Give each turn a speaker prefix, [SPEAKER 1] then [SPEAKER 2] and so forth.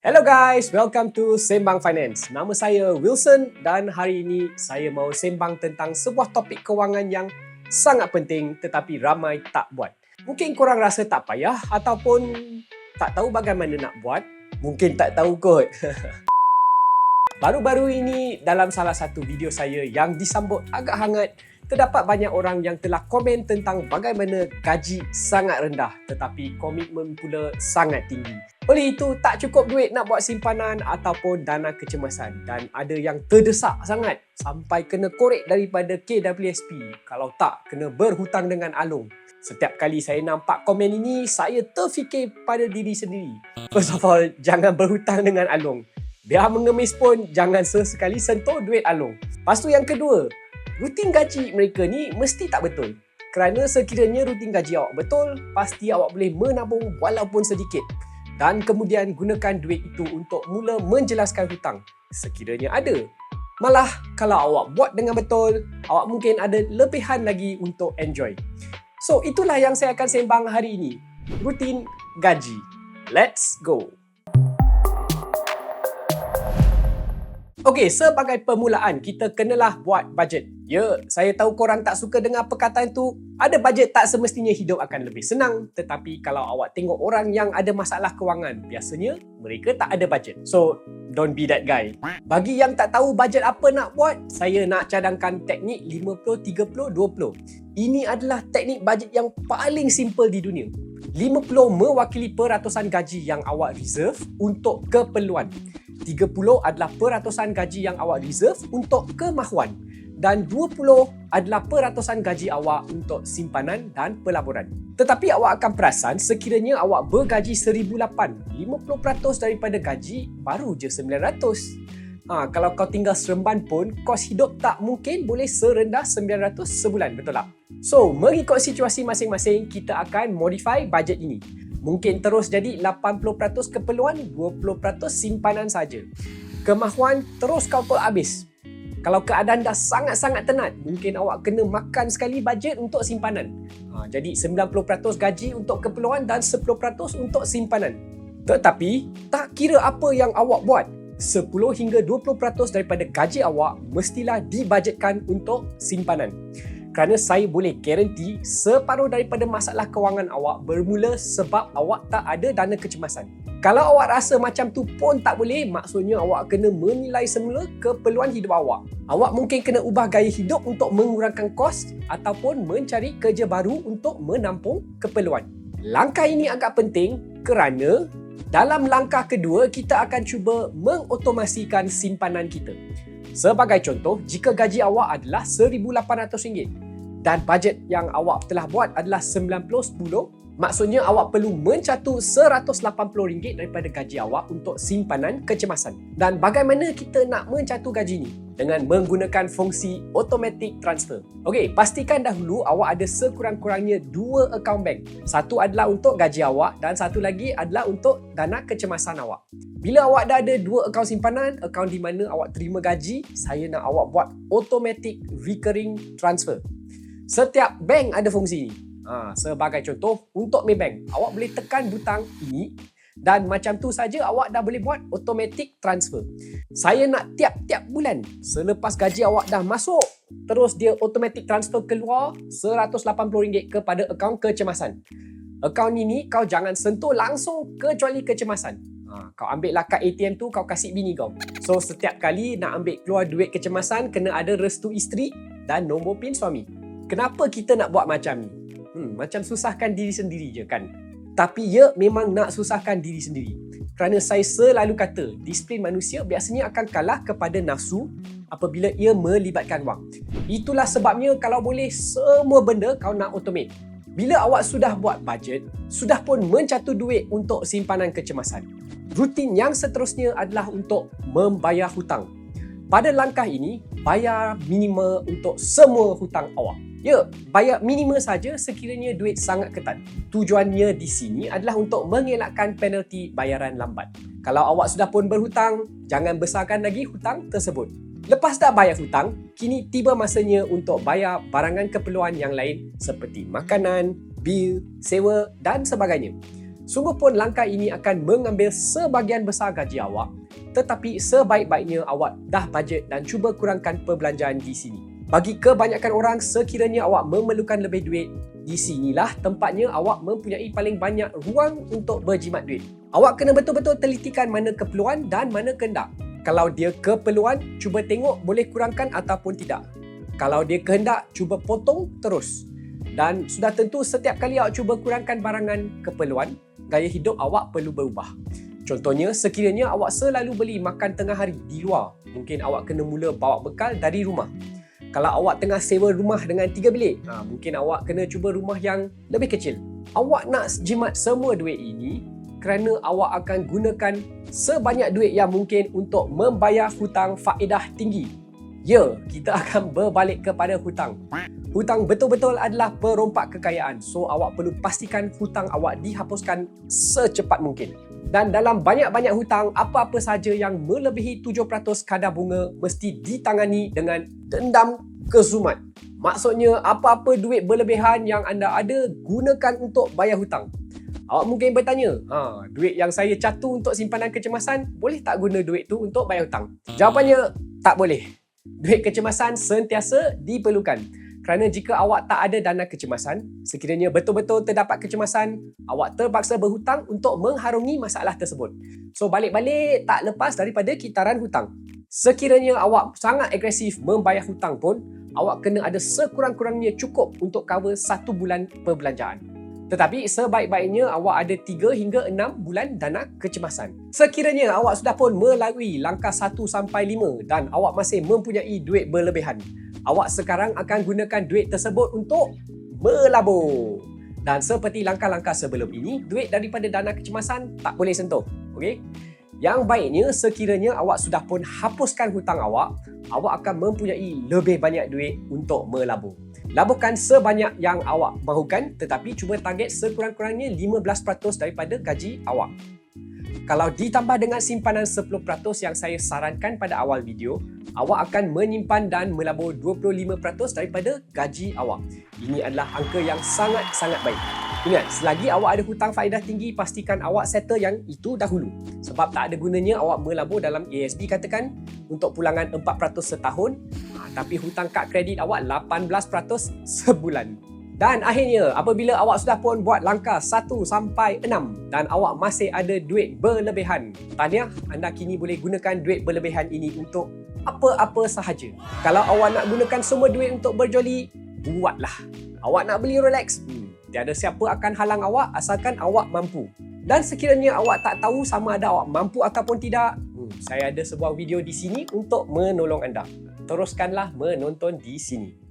[SPEAKER 1] Hello guys, welcome to Sembang Finance. Nama saya Wilson dan hari ini saya mau sembang tentang sebuah topik kewangan yang sangat penting tetapi ramai tak buat. Mungkin korang rasa tak payah ataupun tak tahu bagaimana nak buat. Mungkin tak tahu kot. Baru-baru ini dalam salah satu video saya yang disambut agak hangat terdapat banyak orang yang telah komen tentang bagaimana gaji sangat rendah tetapi komitmen pula sangat tinggi. Oleh itu, tak cukup duit nak buat simpanan ataupun dana kecemasan dan ada yang terdesak sangat sampai kena korek daripada KWSP kalau tak kena berhutang dengan Along. Setiap kali saya nampak komen ini, saya terfikir pada diri sendiri. First of all, jangan berhutang dengan Along. Biar mengemis pun, jangan sesekali sentuh duit Along. Lepas tu yang kedua, rutin gaji mereka ni mesti tak betul. Kerana sekiranya rutin gaji awak betul, pasti awak boleh menabung walaupun sedikit. Dan kemudian gunakan duit itu untuk mula menjelaskan hutang sekiranya ada. Malah kalau awak buat dengan betul, awak mungkin ada lebihan lagi untuk enjoy. So itulah yang saya akan sembang hari ini. Rutin gaji. Let's go. Okey, sebagai permulaan, kita kenalah buat bajet. Ya, saya tahu korang tak suka dengar perkataan tu. Ada bajet tak semestinya hidup akan lebih senang. Tetapi kalau awak tengok orang yang ada masalah kewangan, biasanya mereka tak ada bajet. So, don't be that guy. Bagi yang tak tahu bajet apa nak buat, saya nak cadangkan teknik 50-30-20. Ini adalah teknik bajet yang paling simple di dunia. 50 mewakili peratusan gaji yang awak reserve untuk keperluan. 30 adalah peratusan gaji yang awak reserve untuk kemahuan dan 20 adalah peratusan gaji awak untuk simpanan dan pelaburan. Tetapi awak akan perasan sekiranya awak bergaji 1008, 50% daripada gaji baru je 900. Ha, kalau kau tinggal seremban pun, kos hidup tak mungkin boleh serendah 900 sebulan, betul tak? So, mengikut situasi masing-masing, kita akan modify bajet ini. Mungkin terus jadi 80% keperluan, 20% simpanan saja. Kemahuan terus kau pun habis. Kalau keadaan dah sangat-sangat tenat, mungkin awak kena makan sekali bajet untuk simpanan. Ha, jadi 90% gaji untuk keperluan dan 10% untuk simpanan. Tetapi, tak kira apa yang awak buat, 10 hingga 20% daripada gaji awak mestilah dibajetkan untuk simpanan kerana saya boleh garanti separuh daripada masalah kewangan awak bermula sebab awak tak ada dana kecemasan. Kalau awak rasa macam tu pun tak boleh, maksudnya awak kena menilai semula keperluan hidup awak. Awak mungkin kena ubah gaya hidup untuk mengurangkan kos ataupun mencari kerja baru untuk menampung keperluan. Langkah ini agak penting kerana dalam langkah kedua kita akan cuba mengotomasikan simpanan kita. Sebagai contoh, jika gaji awak adalah RM1,800 dan bajet yang awak telah buat adalah 90-10, maksudnya awak perlu mencatu RM180 daripada gaji awak untuk simpanan kecemasan. Dan bagaimana kita nak mencatu gaji ini? Dengan menggunakan fungsi automatic transfer. Okey, pastikan dahulu awak ada sekurang-kurangnya dua akaun bank. Satu adalah untuk gaji awak dan satu lagi adalah untuk dana kecemasan awak. Bila awak dah ada dua akaun simpanan, akaun di mana awak terima gaji, saya nak awak buat automatic recurring transfer. Setiap bank ada fungsi ini. Ha, sebagai contoh, untuk Maybank, awak boleh tekan butang ini dan macam tu saja awak dah boleh buat automatic transfer. Saya nak tiap-tiap bulan selepas gaji awak dah masuk, terus dia automatic transfer keluar RM180 kepada akaun kecemasan. Akaun ini kau jangan sentuh langsung kecuali kecemasan. Ha, kau ambil lah kad ATM tu kau kasih bini kau. So setiap kali nak ambil keluar duit kecemasan kena ada restu isteri dan nombor PIN suami. Kenapa kita nak buat macam ni? Hmm, macam susahkan diri sendiri je kan? Tapi ya memang nak susahkan diri sendiri. Kerana saya selalu kata disiplin manusia biasanya akan kalah kepada nafsu apabila ia melibatkan wang. Itulah sebabnya kalau boleh semua benda kau nak automate. Bila awak sudah buat budget, sudah pun mencatu duit untuk simpanan kecemasan rutin yang seterusnya adalah untuk membayar hutang. Pada langkah ini, bayar minima untuk semua hutang awak. Ya, bayar minima saja sekiranya duit sangat ketat. Tujuannya di sini adalah untuk mengelakkan penalti bayaran lambat. Kalau awak sudah pun berhutang, jangan besarkan lagi hutang tersebut. Lepas dah bayar hutang, kini tiba masanya untuk bayar barangan keperluan yang lain seperti makanan, bil, sewa dan sebagainya. Sungguh pun langkah ini akan mengambil sebahagian besar gaji awak tetapi sebaik-baiknya awak dah bajet dan cuba kurangkan perbelanjaan di sini. Bagi kebanyakan orang, sekiranya awak memerlukan lebih duit, di sinilah tempatnya awak mempunyai paling banyak ruang untuk berjimat duit. Awak kena betul-betul telitikan mana keperluan dan mana kehendak. Kalau dia keperluan, cuba tengok boleh kurangkan ataupun tidak. Kalau dia kehendak, cuba potong terus. Dan sudah tentu setiap kali awak cuba kurangkan barangan keperluan, gaya hidup awak perlu berubah. Contohnya, sekiranya awak selalu beli makan tengah hari di luar, mungkin awak kena mula bawa bekal dari rumah kalau awak tengah sewa rumah dengan tiga bilik, ha, mungkin awak kena cuba rumah yang lebih kecil. Awak nak jimat semua duit ini kerana awak akan gunakan sebanyak duit yang mungkin untuk membayar hutang faedah tinggi. Ya, kita akan berbalik kepada hutang. Hutang betul-betul adalah perompak kekayaan. So, awak perlu pastikan hutang awak dihapuskan secepat mungkin. Dan dalam banyak-banyak hutang, apa-apa saja yang melebihi 7% kadar bunga mesti ditangani dengan dendam kezumat. Maksudnya, apa-apa duit berlebihan yang anda ada, gunakan untuk bayar hutang. Awak mungkin bertanya, ha, duit yang saya catu untuk simpanan kecemasan, boleh tak guna duit tu untuk bayar hutang? Jawapannya, tak boleh. Duit kecemasan sentiasa diperlukan. Kerana jika awak tak ada dana kecemasan, sekiranya betul-betul terdapat kecemasan, awak terpaksa berhutang untuk mengharungi masalah tersebut. So balik-balik tak lepas daripada kitaran hutang. Sekiranya awak sangat agresif membayar hutang pun, awak kena ada sekurang-kurangnya cukup untuk cover satu bulan perbelanjaan. Tetapi sebaik-baiknya awak ada 3 hingga 6 bulan dana kecemasan. Sekiranya awak sudah pun melalui langkah 1 sampai 5 dan awak masih mempunyai duit berlebihan, awak sekarang akan gunakan duit tersebut untuk melabur. Dan seperti langkah-langkah sebelum ini, duit daripada dana kecemasan tak boleh sentuh. Okey? Yang baiknya sekiranya awak sudah pun hapuskan hutang awak, awak akan mempunyai lebih banyak duit untuk melabur. Laburkan sebanyak yang awak mahukan tetapi cuba target sekurang-kurangnya 15% daripada gaji awak. Kalau ditambah dengan simpanan 10% yang saya sarankan pada awal video, awak akan menyimpan dan melabur 25% daripada gaji awak. Ini adalah angka yang sangat-sangat baik. Ingat, selagi awak ada hutang faedah tinggi, pastikan awak settle yang itu dahulu. Sebab tak ada gunanya awak melabur dalam ASB katakan untuk pulangan 4% setahun, ha, tapi hutang kad kredit awak 18% sebulan. Dan akhirnya, apabila awak sudah pun buat langkah 1 sampai 6 dan awak masih ada duit berlebihan, tahniah, anda kini boleh gunakan duit berlebihan ini untuk apa-apa sahaja. Kalau awak nak gunakan semua duit untuk berjoli, buatlah. Awak nak beli Rolex? Hmm, tiada siapa akan halang awak asalkan awak mampu. Dan sekiranya awak tak tahu sama ada awak mampu ataupun tidak, hmm, saya ada sebuah video di sini untuk menolong anda. Teruskanlah menonton di sini.